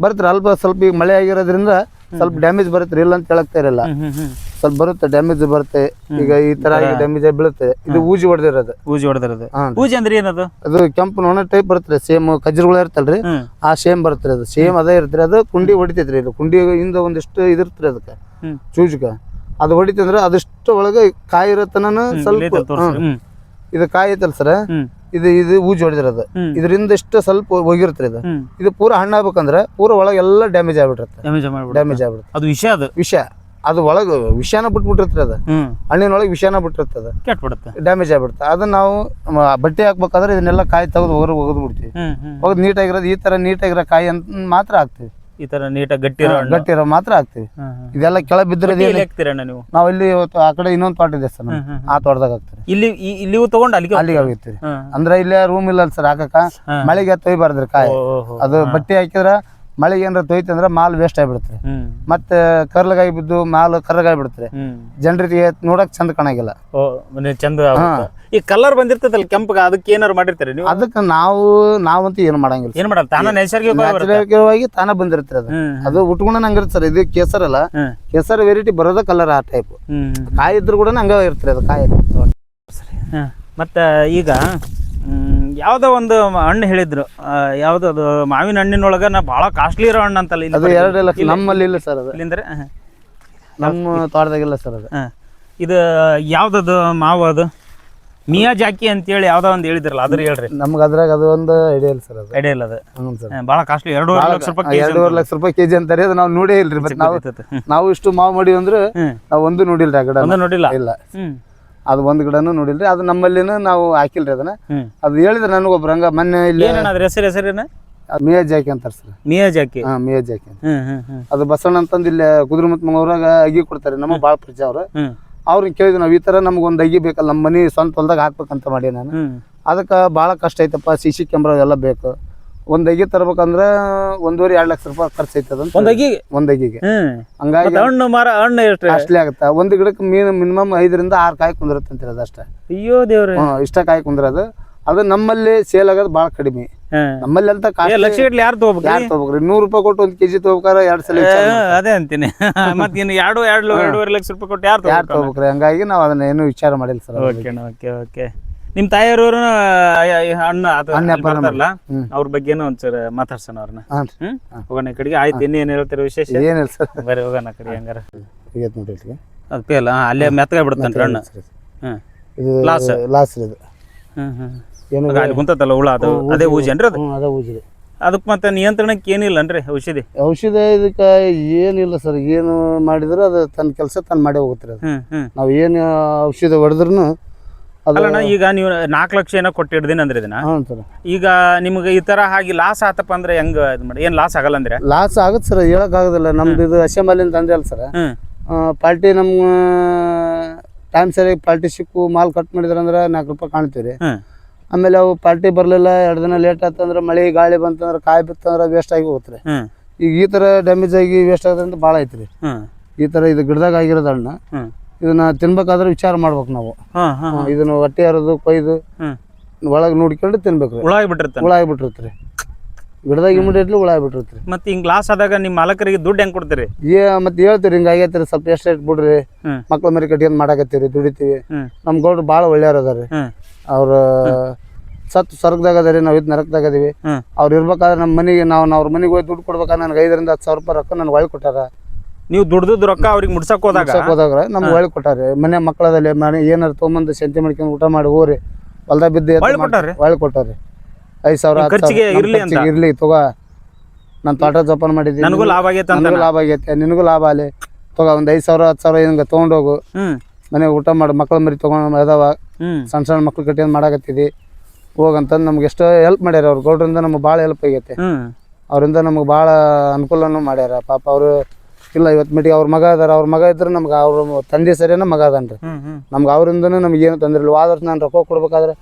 ಬರ್ತಾರೆ ಅಲ್ಪ ಸ್ವಲ್ಪ ಈಗ ಮಳೆ ಆಗಿರೋದ್ರಿಂದ ಸ್ವಲ್ಪ ಡ್ಯಾಮೇಜ್ ಬರುತ್ತೆ ಇಲ್ಲ ಅಂತ ಹೇಳಕ್ತಾ ಇರಲ್ಲ. ಹ್ಮ್ ಹ್ಮ್ ಹ್ಮ್. ಸ್ವಲ್ಪ ಬರುತ್ತೆ ಡ್ಯಾಮೇಜ್ ಬರುತ್ತೆ. ಈಗ ಈ ತರ ಡ್ಯಾಮೇಜ್ ಬೀಳುತ್ತೆ. ಇದು ಊಜಿ ಹೊಡೆದಿರೋದು. ಊಜಿ ಹೊಡೆದಿರೋದು. ಊಜಿ ಅಂದ್ರೆ ಏನದು? ಅದು ಕೆಂಪು ನೋಣ ಟೈಪ್ ಬರುತ್ತೆ ಸೇಮ್ ಖಜ್ರಗಳು ಇರ್ತಲ್ರಿ. ಹ್ಮ್. ಆ ಸೇಮ್ ಬರುತ್ತೆ ಅದು. ಸೇಮ್ ಅದೇ ಇರ್ತದೆ ಅದು ಕುಂಡಿ ಹೊಡಿತೈತ್ರಿ ಇದು ಕುಂಡಿ ಇಂದ ಒಂದಿಷ್ಟು ಇದಿರ್ತಾರೆ ಅದಕ್ಕೆ. ಹ್ಮ್. ಚೂಜಕ ಅದು ಹೊಡಿತಂದ್ರೆ ಅದಷ್ಟು ಒಳಗೆ ಕಾಯಿ ಇರತ್ತನ ಸ್ವಲ್ಪ ಇದು ಕಾಯಿ ಐತಲ್ ಸರ್ ಇದು ಇದು ಊಜಿ ಹೊಡೆದಿರೋದು. ಇದರಿಂದ ಇಷ್ಟು ಸ್ವಲ್ಪ ಹೋಗಿರುತ್ತೆ ಇದು. ಇದು ಪೂರ ಹಣ್ಣಾಗ್ಬೇಕಂದ್ರೆ ಪೂರ ಒಳಗೆ ಎಲ್ಲ ಡ್ಯಾಮೇಜ್ ಆಗ್ಬಿಟ್ಟಿರುತ್ತೆ. ಡ್ಯಾಮೇಜ್ ಆಗ್ಬಿಡುತ್ತೆ. ಅದು ವಿಷ ಅದು. ವಿಷ. ಅದು ಒಳಗೆ ವಿಷಾನ ಬಿಟ್ಬಿಟ್ಟಿರ್ತದೆ ಅದು. ಹಣ್ಣಿನೊಳಗೆ ವಿಷಾನ ಬಿಟ್ಟಿರ್ತದೆ ಕೆಟ್ಬಿಡುತ್ತೆ. ಡ್ಯಾಮೇಜ್ ಆಗ್ಬಿಡುತ್ತೆ. ಅದನ್ನ ನಾವು ಬಟ್ಟೆ ಹಾಕ್ಬೇಕಾದ್ರೆ ಇದನ್ನೆಲ್ಲ ಕಾಯಿ ತೆಗೆದು ಹೊರ ಒಗೆದು ಬಿಡ್ತೀವಿ. ಒಗೆದು ನೀಟಾಗಿರೋದು ಈ ತರ ನೀಟಾಗಿರೋ ಕಾಯಿ ಅಂತ ಮಾತ್ರ ಹಾಕ್ತೀವಿ. ಈ ತರ ನೀಟಾಗಿ ಗಟ್ಟಿ ಇರೋ ಹಣ್ಣು. ಗಟ್ಟಿ ಇರೋ ಮಾತ್ರ ಹಾಕ್ತೀವಿ. ಇದೆಲ್ಲ ಕೆಳ ಬಿದ್ದಿರೋದು ಎಲ್ಲಿ ಹಾಕ್ತೀರಣ್ಣ ನೀವು? ನಾವು ಇಲ್ಲಿ ಇವತ್ತು ಆ ಕಡೆ ಇನ್ನೊಂದು ತೋಟ ಇದೆ ಸರ್ ಹ್ಮ್ ಆ ತೋಟದಾಗ ಹಾಕ್ತೀರಿ ಇಲ್ಲಿ ಈ- ಇಲ್ಲಿವು ತಗೊಂಡು ಅಲ್ಲಿಗೆ ಅಲ್ಲಿಗೆ ಹೋಗಿರ್ತೀರಿ ಅಂದ್ರೆ ಇಲ್ಲೇ ರೂಮ್ ಇಲ್ಲ ಸರ್ ಹಾಕಕ್ಕ. ಹಾ. ಮಳೆಗೆ ತೊಯ್ಬಾರ್ದ್ರಿ ಕಾಯಿ. ಅದು ಬಟ್ಟೆ ಹಾಕಿದ್ರೆ ಮಳೆಗೆ ಏನಾರ ತೊಯ್ತು ಅಂದ್ರೆ ಮಾಲ್ ವೇಸ್ಟ್ ಆಗಿಬಿಡ್ತಾರೆ ಮತ್ತೆ ಕರ್ಲಗಾಯಿ ಬಿದ್ದು ಮಾಲ್ ಕರ್ಲಗಾಯಿ ಬಿಡ್ತಾರೆ ಜನರಿಗೆ ನೋಡಕ್ ಚಂದ ಕಾಣಾಗಿಲ್ಲ. ಚಂದ. ಈ ಕಲರ್ ಬಂದಿರ್ತದಲ್ಲ ಕೆಂಪಗ ಅದಕ್ಕೆ ಏನಾರು ಮಾಡಿರ್ತಾರೆ ನೀವು? ಅದಕ್ಕೆ ನಾವು ನಾವಂತೂ ಏನು ಮಾಡಂಗಿಲ್ಲ. ಏನ್ ಮಾಡಲ್ಲ ತಾನ ನೈಸರ್ಗಿಕವಾಗಿ ತಾನ ಬಂದಿರ್ತಾರೆ ಅದು. ಅದು ಉಟ್ಕೊಂಡ ಹಂಗಿರುತ್ತೆ ಸರ್ ಇದು ಕೇಸರ್ ಅಲ್ಲ. ಹ್ಮ್. ಕೇಸರ್ ವೆರೈಟಿ ಬರೋದ ಕಲರ್ ಆ ಟೈಪ್ ಕಾಯಿ ಇದ್ರು ಕೂಡ ಹಂಗ ಇರ್ತೀರಿ ಅದು ಕಾಯಿ. ಮತ್ತೆ ಈಗ ಯಾವ್ದೋ ಒಂದು ಹಣ್ಣು ಹೇಳಿದ್ರು. ಆ, ಯಾವ್ದು ಅದು ಮಾವಿನ ಹಣ್ಣಿನೊಳಗ ನಾ ಭಾಳ ಕಾಸ್ಟ್ಲಿ ಇರೋ ಹಣ್ಣು ಅಂತಲ್ಲ ಇಲ್ಲಿ ಅದು ಎರಡು ಲಕ್ಷ ನಮ್ಮಲ್ಲಿ ಇಲ್ಲ ಸರ್ ಅದು. ಇಲ್ಲಿಂದ್ರೆ. ನಮ್ಮ ತೋಟದಾಗಿಲ್ಲ ಸರ್ ಅದು. ಇದು ಯಾವ್ದದು ಮಾವು ಅದು? ಮಿಯಾ ಜಾಕಿ ಅಂತೇಳಿ ಯಾವ್ದೋ ಒಂದು ಹೇಳಿದ್ರಲ್ಲ ಅದ್ರ ಹೇಳ್ರಿ. ನಮ್ಗೆ ಅದ್ರಾಗ ಅದು ಒಂದು ಐಡಿಯಾ ಇಲ್ಲ ಸರ್ ಅದು. ಐಡಿಯಾ ಇಲ್ಲ ಅದು. ಹ್ಞೂ ಸರ್. ಹ, ಭಾಳ ಕಾಸ್ಟ್ಲಿ ಎರಡೂವರೆ ಲಕ್ಷ ರೂಪಾಯಿ ಕೆಜಿ ಎರಡೂವರೆ ಲಕ್ಷ ರೂಪಾಯಿ ಕೆಜಿ ಅಂತಾರೆ ಅದು ನಾವು ನೋಡೇ ಇಲ್ರಿ ಮತ್ತೆ ನಾವು ನಾವು ಇಷ್ಟು ಮಾವು ಮಾಡಿ ಅಂದ್ರೆ ನಾವು ಒಂದು ನೋಡಿಲ್ರಿ ಆ ಕಡೆ ಒಂದು ನೋಡಿಲ್ಲ? ಇಲ್ಲ. ಅದು ಒಂದ್ ಗಿಡನೂ ನೋಡಿಲ್ರಿ. ಅದು ನಮ್ಮಲ್ಲಿನ ನಾವು ಹಾಕಿಲ್ರಿ ಅದನ್ನ. ಅದು ಹೇಳಿದ್ರೆ ನನಗೊಬ್ರು ಹಂಗ ಮೊನ್ನೆ ಇಲ್ಲಿ ಅದ್ರ ಹೆಸರು ಹೆಸರೇನ ಮಿಯಾ ಜಾಕಿ ಅಂತಾರ ಸರ್. ಮಿಯಾ ಜಾಕಿ ಹಾ ಮಿಯಾ ಜಾಕಿ ಅಂತ ಹ್ಮ್ ಹ್ಮ್ ಹ್ಮ್. ಅದು ಬಸವಣ್ಣ ಅಂತಂದು ಇಲ್ಲಿ ಕುದುರೆಮುತ್ತ ಮಂಗಳೂರಾಗ ಅಗಿ ಕೊಡ್ತಾರೆ ನಮ್ಮ ಭಾಳ ಪರಿಚಯ ಅವ್ರು. ಹ್ಮ್. ಅವ್ರಿಗೆ ಕೇಳಿದ್ವಿ ನಾವು ಈ ತರ ನಮ್ಗೆ ಒಂದು ಅಗಿ ಬೇಕಲ್ಲ ನಮ್ಮ ಮನೆ ಸ್ವಂತ ಹೊಲ್ದಾಗ ಹಾಕ್ಬೇಕಂತ ಮಾಡಿ ನಾನು. ಹ್ಮ್. ಅದಕ್ಕೆ ಭಾಳ ಕಷ್ಟ ಐತಪ್ಪ ಸಿ ಸಿ ಕ್ಯಾಮ್ರಾ ಎಲ್ಲ ಬೇಕು. ಒಂದು ಅಗಿ ತರ್ಬೇಕಂದ್ರ ಒಂದೂವರೆ ಎರಡ್ ಲಕ್ಷ ರೂಪಾಯಿ ಖರ್ಚು ಐತದ ಒಂದ್ ಅಗಿ ಒಂದು ಅಗಿಗೆ ಹ್ಮ್. ಹಂಗಾಗಿ ಮತ್ತೆ ಹಣ್ಣು ಮರ ಹಣ್ಣು ಎಷ್ಟು ಅಷ್ಟೇ ಆಗುತ್ತೆ. ಒಂದು ಗಿಡಕ್ಕೆ ಮೀನ್ ಮಿನಿಮಮ್ ಐದರಿಂದ ಆರ್ ಕಾಯಿ ಕುಂದಿರುತ್ತೆ ಅಂತೀರಿ ಅಷ್ಟೇ. ಅಯ್ಯೋ ದೇವ್ರ. ಇಷ್ಟ ಕಾಯಿ ಕುಂದಿರೋದು. ಅದು ನಮ್ಮಲ್ಲಿ ಸೇಲ್ ಆಗೋದು ಬಹಳ ಕಡಿಮೆ. ನಮ್ಮಲ್ಲಿ ಅಂತ ಕಾಸ್ಟ್ ಲಕ್ಷ ಇಡ್ಲಿ ಯಾರು ತಗೋಬೇಕು ಯಾರು ತಗೋಬೇಕ್ರಿ? ನೂರ್ ರೂಪಾಯಿ ಕೊಟ್ಟು ಒಂದ್ ಕೆಜಿ ತಗೋಬೇಕಾರ ಎರಡು ಸಲ ಅದೇ ಅಂತೀನಿ. ಮತ್ ಇನ್ನು ಎರಡು ಎರಡು ಎರಡೂವರೆ ಲಕ್ಷ ರೂಪಾಯಿ ಕೊಟ್ಟು ಯಾರು ಯಾರು ತಗೋಬೇಕ್ರಿ? ಹಂಗಾಗಿ ನಾವು ಅದನ್ನ ಏನು ವಿಚಾರ ಮಾಡಿಲ್ಲ ಸರ್ ಓಕೆ ಓಕೆ ಓಕೆ. ನಿಮ್ ತಾಯಿಯವರು ಅಣ್ಣ ಅಲ್ಲಿ ಬರ್ತಾರಲ್ಲ. ಅವ್ರ ಬಗ್ಗೆ ಒಂದ್ಸರ ಮಾತಾಡ್ಸೋಣ ಅವ್ರನ್ನ. ಹೋಗೋಣ ಕಡೆಗೆ. ಆಯ್ತು ಇನ್ನೇನು ಹೇಳ್ತಾರೆ ವಿಶೇಷ? ಏನಿಲ್ಲ ಸರ್. ಬರೀ ಹೋಗೋಣ ಕಡೆ ಹಂಗಾರ. ನೋಡಿ ಅದು ಪೇಲ ಅಲ್ಲೇ ಮೆತ್ತಗ ಬಿಡುತ್ತಂತ್ರಿ ಹಣ್ಣು ಇದು. ಲಾಸ್. ಲಾಸ್ ಇದು. ಏನು ಅಲ್ಲಿ ಕುಂತತ್ತಲ್ಲ ಹುಳ ಅದು? ಅದೇ ಊಜಿ ಏನ್ರಿ ಅದು? ಅದೇ ಊಜಿ ಅದಕ್ಕೆ ಮತ್ತೆ ನಿಯಂತ್ರಣಕ್ಕೆ ಏನಿಲ್ಲನ್ರಿ ಔಷಧಿ? ಔಷಧಿ ಇದಕ್ಕೆ ಏನಿಲ್ಲ ಸರ್. ಏನು ಮಾಡಿದ್ರು ಅದು ತನ್ನ ಕೆಲಸ ತಾನು ಮಾಡಿ ಹೋಗುತ್ತೆ ನಾವು ಏನು ಔಷಧಿ ಹೊಡೆದ್ರು ಅಲ್ಲಣ್ಣ ಈಗ ನೀವು ನಾಲ್ಕು ಲಕ್ಷ ಏನೋ ಕೊಟ್ಟಿಡ್ದೀನಿ ಅಂದ್ರೆ ಇದನ್ನ. ಹ್ಞೂ ಸರ್. ಈಗ ನಿಮ್ಗೆ ಈ ತರ ಆಗಿ ಲಾಸ್ ಆತಪ್ಪ ಅಂದ್ರೆ ಹೆಂಗ ಇದು ಮಾಡಿ? ಏನ್ ಲಾಸ್ ಆಗಲ್ಲ ಅಂದ್ರೆ? ಲಾಸ್ ಆಗುತ್ತೆ ಸರ್ ಹೇಳೋಕ್ಕಾಗೋದಿಲ್ಲ ನಮ್ದು ಇದು ಅಸೆಂಬ್ಲಿಂದ ತಂದೆ ಅಲ್ಲ ಸರ್. ಹ್ಮ್. ಪಾರ್ಟಿ ನಮ್ಮ ಟೈಮ್ ಸರಿಯಾಗಿ ಪಾರ್ಟಿ ಸಿಕ್ಕು ಮಾಲ್ ಕಟ್ ಮಾಡಿದ್ರೆ ಅಂದ್ರೆ ನಾಲ್ಕು ರೂಪಾಯಿ ಕಾಣ್ತೀರಿ. ಹ್ಮ್. ಆಮೇಲೆ ಅವು ಪಾರ್ಟಿ ಬರಲಿಲ್ಲ ಎರಡು ದಿನ ಲೇಟ್ ಆತಂದ್ರೆ ಮಳೆ ಗಾಳಿ ಬಂತಂದ್ರೆ ಕಾಯಿ ಬಿತ್ತಂದ್ರೆ ವೇಸ್ಟ್ ಆಗಿ ಹೋಗುತ್ತೆ ಹ್ಮ್. ಈಗ ಈ ಥರ ಡ್ಯಾಮೇಜ್ ಆಗಿ ವೇಸ್ಟ್ ಆಗೋದ್ರಿಂದ ಭಾಳ ಐತ್ರಿ. ಹ್ಮ್. ಈ ಥರ ಇದು ಗಿಡದಾಗ ಆಗಿರೋದು ಹಣ್ಣು ಹ್ಮ್. ಇದನ್ನ ತಿನ್ಬೇಕಾದ್ರೆ ವಿಚಾರ ಮಾಡ್ಬೇಕು ನಾವು. ಹಾಂ ಹಾಂ ಹ್ಮ್, ಇದನ್ನ ಹೊಟ್ಟೆ ಹರಿದು ಕೊಯ್ದು ಒಳಗ್ ಒಳಗೆ ನೋಡ್ಕೊಂಡು ತಿನ್ಬೇಕು ಹುಳ ಆಗಿಬಿಟ್ಟಿರ್ತಾನೆ ಹುಳ ಆಗ್ಬಿಟ್ಟಿರ್ತ್ರಿ ಗಿಡದಾಗ ಇಮಿಡಿಯೇಟ್ಲಿ ಹುಳ ಆಗ್ಬಿಟ್ಟಿರ್ತ್ರಿ ಮತ್ತೆ ಹಿಂಗ್ ಲಾಸ್ ಆದಾಗ ನಿಮ್ಮ ಮಾಲಕರಿಗೆ ದುಡ್ಡು ಹೆಂಗ್ ಕೊಡ್ತೀರಿ? ಏ ಮತ್ತೆ ಹೇಳ್ತೀರಿ ಹಿಂಗೆ ಆಗೈತ್ರಿ ಸ್ವಲ್ಪ ಎಷ್ಟು ರೇಟ್ ಬಿಡ್ರಿ. ಮಕ್ಳ ಮರಿ ಕಟ್ಕೊಂಡು ಮಾಡಾಕತ್ತೀರಿ ದುಡಿತೀವಿ. ನಮ್ ನಮ್ಮ ಗೌಡ್ರು ಭಾಳ ಒಳ್ಳೆಯವ್ರು ಅದಾರ ಅವ್ರ ಸತ್ ಸ್ವರ್ಗದಾಗ ಅದಾರಿ ನಾವು ಇದು ನರಕದಾಗ ಅದೀವಿ. ಅವ್ರ ಅವ್ರು ಇರ್ಬೇಕಾದ್ರೆ ನಮ್ಮ ಮನೆಗೆ ನಾವು ಅವ್ರ ಮನೆಗೆ ಹೋಗಿ ದುಡ್ಡು ಕೊಡ್ಬೇಕಾದ್ರೆ ನನಗೆ ಐದರಿಂದ ಹತ್ತು ಸಾವಿರ ರೂಪಾಯಿ ರೊಕ್ಕ ನನಗೆ ಒಳ್ಳೆ ಕೊಟ್ಟಾರ. ನೀವು ದುಡ್ದು ರೊಕ್ಕ ಅವ್ರಿಗೆ ಮುಡ್ಸಕ್ ಹೋದಾಗ? ಹೋದಾಗ ನಮ್ಗೆ ಒಳ್ಳೆ ಕೊಟ್ಟಾರೆ. ಮನೆ ಮಕ್ಕಳದಲ್ಲಿ ಮನೆ ಏನಾರು ತೊಗೊಂಬಂದು ಸಂತೆ ಮಾಡ್ಕೊಂಡು ಊಟ ಮಾಡಿ ಹೋಗ್ರಿ. ಹೊಲ್ದಾಗ ಬಿದ್ದು ಹೇಳಿ ಕೊಟ್ಟಾರೆ? ಐದು ಸಾವಿರ ಖರ್ಚಿಗೆ ಇರ್ಲಿ ಅಂತ. ಖರ್ಚಿಗೆ ಇರ್ಲಿ ತಗೋ. ನಾನು ತೋಟ ಜೋಪಾನ ಮಾಡಿದ್ವಿ ನನಗೂ ಲಾಭ ಆಗೈತೆ ನನಗೂ ಲಾಭ ಆಗೈತೆ ನಿನಗೂ ಲಾಭ ಆಗಲಿ ತಗೋ ಒಂದು ಐದು ಸಾವಿರ ಹತ್ತು ಸಾವಿರ ಹಿಂಗೆ ತೊಗೊಂಡೋಗು. ಮನೆಗೆ ಊಟ ಮಾಡಿ ಮಕ್ಳ ಮರಿ ತೊಗೊಂಡು ಅದಾವ. ಸಣ್ಣ ಸಣ್ಣ ಮಕ್ಳು ಕಟ್ಟಿಂದ ಮಾಡಾಕತ್ತಿದ್ವಿ ಹೋಗಂತಂದು ನಮ್ಗೆ ಎಷ್ಟೋ ಹೆಲ್ಪ್ ಮಾಡ್ಯಾರ ಅವ್ರು ಗೌಡ್ರಿಂದ ನಮ್ಗೆ ಭಾಳ ಹೆಲ್ಪ್ ಆಗೈತೆ. ಅವರಿಂದ ನಮ್ಗೆ ಭಾಳ ಅನುಕೂಲನೂ ಮಾಡ್ಯಾರ. ಪಾಪ ಅವರು ಇಲ್ಲ ಇವತ್ತು ಮಟ್ಟಿಗೆ ಅವ್ರ ಮಗ ಅದಾರ ಅವ್ರ ಮಗ ಇದ್ರೆ ನಮ್ಗೆ ಅವ್ರ ತಂದೆ ಸರಿನ ಮಗ ಅದಾನ ರೀ ನಮ್ಗೆ ಅವರಿಂದನೂ ನಮ್ಗೆ ಏನು ತೊಂದ್ರೆ ಇಲ್ಲ. ವಾದ ವರ್ಷ ನಾನು ರೊಕ್ಕ ಕೊಡ್ಬೇಕಾದ್ರೆ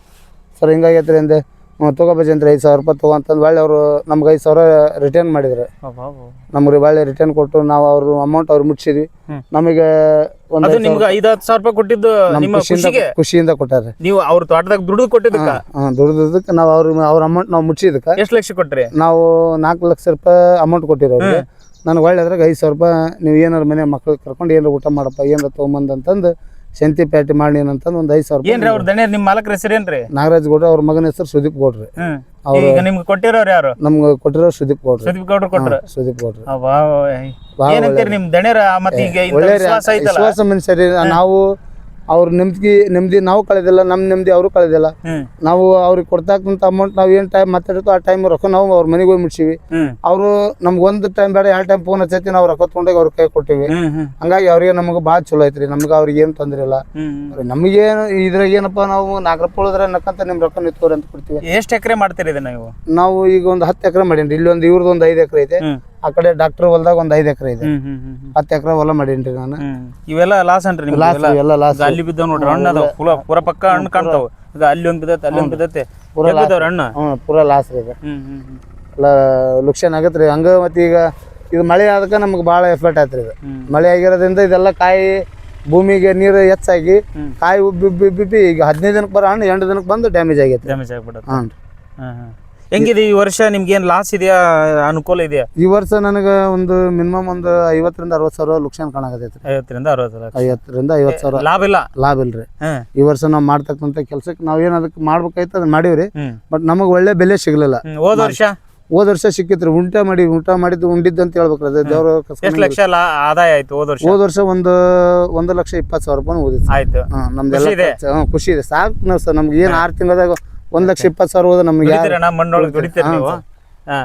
ಸರ್ ಹಿಂಗಾಗೈತ್ರಿ ಅಂದೆ. ಹ್ಞೂ ಅಂದ್ರೆ ಐದು ಸಾವಿರ ರೂಪಾಯಿ ತೊಗೊಂತಂದು ಒಳ್ಳೆ ಅವರು ನಮ್ಗೆ ಐದು ಸಾವಿರ ರಿಟರ್ನ್ ಮಾಡಿದ್ರು. ನಮ್ಗೆ ಒಳ್ಳೆ ರಿಟರ್ನ್ ಕೊಟ್ಟು ನಾವು ಅವ್ರ ಅಮೌಂಟ್ ಅವ್ರು ಮುಚ್ಚಿದ್ವಿ. ನಮಗೆ ಒಂದು ಅದು ನಿಮ್ಗೆ ಐದು ಹತ್ತು ಸಾವಿರ ರೂಪಾಯಿ ಕೊಟ್ಟಿದ್ದು ನಿಮ್ಮ ಖುಷಿಯಿಂದ ಖುಷಿಯಿಂದ ಕೊಟ್ಟಾರೆ. ನೀವು ಅವ್ರ ತೋಟದಾಗ ದುಡ್ದು ಕೊಟ್ಟಿದ್ದಕ್ಕೆ? ಹಾಂ ದುಡ್ದಕ್ಕೆ ನಾವು ಅವ್ರ ಅವ್ರ ಅಮೌಂಟ್ ನಾವು ಮುಟ್ಸಿದಕ್ಕೆ ಎಷ್ಟು ಲಕ್ಷ ಕೊಟ್ರಿ? ನಾವು ನಾಲ್ಕು ಲಕ್ಷ ರೂಪಾಯಿ ಅಮೌಂಟ್ ಕೊಟ್ಟಿರೋ ನನಗೆ ಒಳ್ಳೆ ಅದ್ರಾಗ ಐದು ಸಾವಿರ ರೂಪಾಯಿ ನೀವು ಏನಾರು ಮನೆ ಮಕ್ಳಿಗೆ ಕರ್ಕೊಂಡು ಏನಾರು ಊಟ ಮಾಡಪ್ಪ ಏನಾರು ತೊಗೊಂಬಂದು ಅಂತಂದು ಶಂತಿ ಪ್ಯಾಟಿ ಮಾಡಿ ಅಂತಂದು ಒಂದು ಐದು ಸಾವಿರ ರೂಪಾಯಿ ಏನ್ರಿ ಅವ್ರ ದಣ್ಯ ನಿಮ್ಮ ಮಾಲಕರ ಹೆಸರೇನ್ರಿ ನಾಗರಾಜ್ ಗೌಡ್ರ ಅವ್ರ ಮಗನ ಹೆಸರು ಸುದೀಪ್ ಗೌಡ್ರಿ. ಅವ್ರು ಈಗ ನಿಮ್ಗೆ ಕೊಟ್ಟಿರೋರು ಯಾರು? ನಮ್ಗೆ ಕೊಟ್ಟಿರೋ ಸುದೀಪ್ ಗೌಡ್ರಿ. ಸುದೀಪ್ ಗೌಡ್ರು ಕೊಟ್ರು? ಸುದೀಪ್ ಗೌಡ್ರಿ. ಏನಂತೀರಿ ನಿಮ್ ದಣ್ಯರ? ಮತ್ತೆ ಈಗ ಇಂಥ ಒಳ್ಳೆ ವಿಶ್ವಾಸ ಐತಲ್ಲ? ವಿಶ್ವಾಸ ಮನುಷ್ಯರಿ ನಾವು ಅವ್ರ ನೆಮ್ಮದಿ ನೆಮ್ಮದಿ ನಾವು ಕಳೆದಿಲ್ಲ ನಮ್ಮ ನೆಮ್ಮದಿ ಅವರು ಕಳೆದಿಲ್ಲ. ನಾವು ಅವ್ರಿಗೆ ಕೊಡ್ತಕ್ಕಂಥ ಅಮೌಂಟ್ ನಾವು ಏನು ಟೈಮ್ ಮಾತಾಡಿರ್ತೀವಿ ಆ ಟೈಮ್ ರೊಕ್ಕ ನಾವು ಅವ್ರ ಮನೆಗೆ ಹೋಗಿ ಮುಟ್ಸಿವಿ. ಅವರು ನಮ್ಗೆ ಒಂದು ಟೈಮ್ ಬೇಡ ಎರಡು ಟೈಮ್ ಫೋನ್ ಹಚ್ಚೈತಿ ನಾವು ರೊಕ್ಕ ತೊಗೊಂಡೋಗಿ ಅವ್ರ ಕೈ ಕೊಟ್ಟಿವಿ. ಹಂಗಾಗಿ ಅವ್ರಿಗೆ ನಮಗೆ ಭಾಳ ಚಲೋ ಐತ್ರಿ ನಮ್ಗೆ ಅವ್ರಿಗೆ ಏನು ತೊಂದರೆ ಇಲ್ಲ. ನಮಗೇನು ಇದ್ರಾಗ ಏನಪ್ಪ ನಾವು ಉಳಿದ್ರೆ ನಕ್ಕಂತ ನಿಮ್ಮ ರೊಕ್ಕ ನಿಂತ್ಕೋರಿ ಅಂತ ಕೊಡ್ತೀವಿ. ಎಷ್ಟು ಎಕರೆ ಮಾಡ್ತೀರಿ ಇದನ್ನ ನೀವು? ನಾವು ಈಗ ಒಂದು ಹತ್ತು ಎಕರೆ ಮಾಡೀನಿ ಇಲ್ಲಿ ಒಂದು ಇವ್ರದ್ದು ಒಂದು ಐದು ಎಕರೆ ಐತೆ. ಆ ಕಡೆ ಡಾಕ್ಟರ್ ಹೊಲ್ದಾಗ ಒಂದ್ ಐದು ಎಕರೆ ಇದೆ. ಹತ್ತು ಎಕರೆ ಹೊಲ ಮಾಡೀನಿ ನಾನು. ಇವೆಲ್ಲ ಲಾಸ್ ಅನ್ರಿ ನಿಮ್ಗೆ? ಲಾಸ್ ಇವೆಲ್ಲ? ಎಲ್ಲ ಲಾಸ್ ಅಲ್ಲಿ ಬಿದ್ದಾವ ನೋಡ್ರಿ ಹಣ್ಣು ಅದಾವ. ಪೂರ ಪೂರ ಪಕ್ಕ ಹಣ್ಣು ಕಾಣ್ತಾವ. ಈಗ ಅಲ್ಲಿ ಒಂದ್ ಬಿದ್ದತ್ತೆ ಅಲ್ಲಿ ಒಂದ್ ಬಿದ್ದತ್ತೆ ಪೂರ ಬಿದ್ದಾವ್ರಿ ಹಣ್ಣು? ಹ್ಞೂ ಪೂರಾ ಲಾಸ್ ರೀ ಇದು. ಲುಕ್ಷನ್ ಆಗತ್ತೆ ರೀ ಮತ್ತೆ ಈಗ ಇದು ಮಳೆ ಆದಕ್ಕೆ ನಮ್ಗೆ ಭಾಳ ಎಫೆಕ್ಟ್ ಆಯ್ತು ರೀ ಇದು ಮಳೆ ಆಗಿರೋದ್ರಿಂದ ಇದೆಲ್ಲ ಕಾಯಿ ಭೂಮಿಗೆ ನೀರು ಹೆಚ್ಚಾಗಿ ಕಾಯಿ ಉಬ್ಬಿ ಉಬ್ಬಿ ಉಬ್ಬಿ ಈಗ ಹದಿನೈದು ದಿನಕ್ಕೆ ಬರೋ ಹಣ್ಣು ಎಂಟು ದಿನಕ್ಕೆ ಬಂದು ಡ್ಯಾಮೇಜ್ ಆಗೈತೆ ಡ್ಯಾಮೇಜ್ ಆಗ್ಬಿಡತ್ತೆ. ಹಾಂ ಹ್ಮ್. ಹೆಂಗಿದೆ ಈ ವರ್ಷ? ನಿಮ್ಗೆ ಏನ್ ಲಾಸ್ ಇದೆಯಾ? ಅನುಕೂಲ ಇದೆಯಾ? ಈ ವರ್ಷ ನನಗೆ ಒಂದು ಮಿನಿಮಮ್ ಒಂದು ಐವತ್ತರಿಂದ ಅರವತ್ತು ಸಾವಿರ ಲುಕ್ಷನ್ ಕಾಣಾಗತೈತಿ ಐವತ್ತರಿಂದ ಅರವತ್ತು ಲಕ್ಷ. ಐವತ್ತರಿಂದ ಐವತ್ತು ಸಾವಿರ. ಲಾಭ ಇಲ್ಲ? ಲಾಭ ಇಲ್ರಿ. ಈ ವರ್ಷ ನಾವು ಮಾಡ್ತಕ್ಕಂಥ ಕೆಲಸಕ್ಕೆ ನಾವು ಏನು ಅದಕ್ಕೆ ಮಾಡ್ಬೇಕಾಯ್ತು ಅದನ್ನ ಮಾಡೀವ್ರಿ. ಬಟ್ ನಮಗೆ ಒಳ್ಳೆ ಬೆಲೆ ಸಿಗಲಿಲ್ಲ. ಹೋದ ವರ್ಷ? ಹೋದ ವರ್ಷ ಸಿಕ್ಕಿತ್ರಿ. ಉಂಟ ಮಾಡಿ ಊಟ ಮಾಡಿದ್ದು ಉಂಡಿದ್ದು ಅಂತ ಹೇಳ್ಬೇಕ್ರಿ. ಅದೇ ದೇವ್ರ ಎಷ್ಟು ಲಕ್ಷ ಆದಾಯ ಆಯ್ತು ಹೋದ ವರ್ಷ? ಹೋದ ವರ್ಷ ಒಂದು ಒಂದು ಲಕ್ಷ ಇಪ್ಪತ್ತು ಸಾವಿರ ರೂಪಾಯಿ ಓದಿತ್ತು ಆಯ್ತು. ನಮ್ದು ಖುಷಿ ಇದೆ? ಖುಷಿ ಇದೆ. ಸಾಕು ನಾವು ಸರ್. ನಮ್ಗೆ ಏನು ಆರು ತಿಂಗಳದಾಗ ಒಂದು ಲಕ್ಷ ಇಪ್ಪತ್ತು ಸಾವಿರ ಹೋದ ನಮ್ಗೆ ಯಾರು ದುಡಿತೀರಣ್ಣ ಮಣ್ಣೊಳಗೆ ದುಡಿತೀರಿ? ನೀವು? ಸರ್. ಹಾ.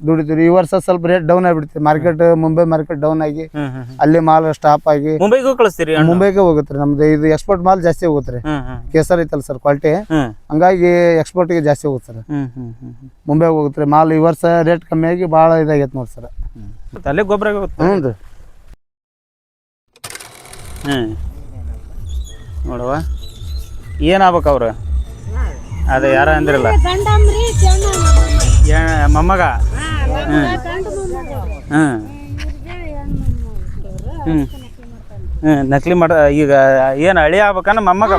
ದುಡಿತೀವಿ ಈ ವರ್ಷ ಸ್ವಲ್ಪ ರೇಟ್ ಡೌನ್ ಆಗಿಬಿಡ್ತೀವಿ ಮಾರ್ಕೆಟ್ ಮುಂಬೈ ಮಾರ್ಕೆಟ್ ಡೌನ್ ಆಗಿ ಹ್ಮ್ ಹ್ಮ್ ಹ್ಮ್. ಅಲ್ಲಿ ಮಾಲ್ ಸ್ಟಾಪ್ ಆಗಿ ಮುಂಬೈಗೂ ಕಳಿಸ್ತೀರಿ ಹಣ್ಣು? ಮುಂಬೈಗೆ ಹೋಗುತ್ತೆ ರೀ ನಮ್ದು. ಇದು ಎಕ್ಸ್ಪೋರ್ಟ್ ಮಾಲ್ ಜಾಸ್ತಿ ಹೋಗುತ್ತೆ ರೀ. ಹ್ಮ್ ಹ್ಮ್. ಕೇಸರ್ ಐತಲ್ಲ ಸರ್ ಕ್ವಾಲಿಟಿ ಹ್ಮ್. ಹಂಗಾಗಿ ಎಕ್ಸ್ಪೋರ್ಟಿಗೆ ಜಾಸ್ತಿ ಹೋಗುತ್ತೆ ಸರ್. ಹ್ಮ್ ಹ್ಮ್ ಹ್ಮ್ ಹ್ಮ್. ಮುಂಬೈಗೆ ಹೋಗುತ್ತೆ ರೀ. ಮಾಲ್ ಈ ವರ್ಷ ರೇಟ್ ಕಮ್ಮಿ ಆಗಿ ಭಾಳ ಇದಾಗೈತೆ ನೋಡಿ ಸರ್. ಮತ್ತೆ ಅಲ್ಲೇ ಗೊಬ್ಬರ ಹ್ಞೂ ರೀ. ಹ್ಮ್. ನೋಡುವ. ಏನಾಗ್ಬೇಕು ಅವ್ರು? ಅದೇ ಯಾರ ಅಂದ್ರಲ್ಲ. ಮೊಮ್ಮಗ? ಹ್ಮ್. ಹ್ಮ್. ಹ್ಞೂ ಹ್ಮ್. ನಕಲಿ ಮಾಡ ಈಗ ಏನು ಹಳಿ ಆಗ್ಬೇಕನ್ನ ಮೊಮ್ಮಗ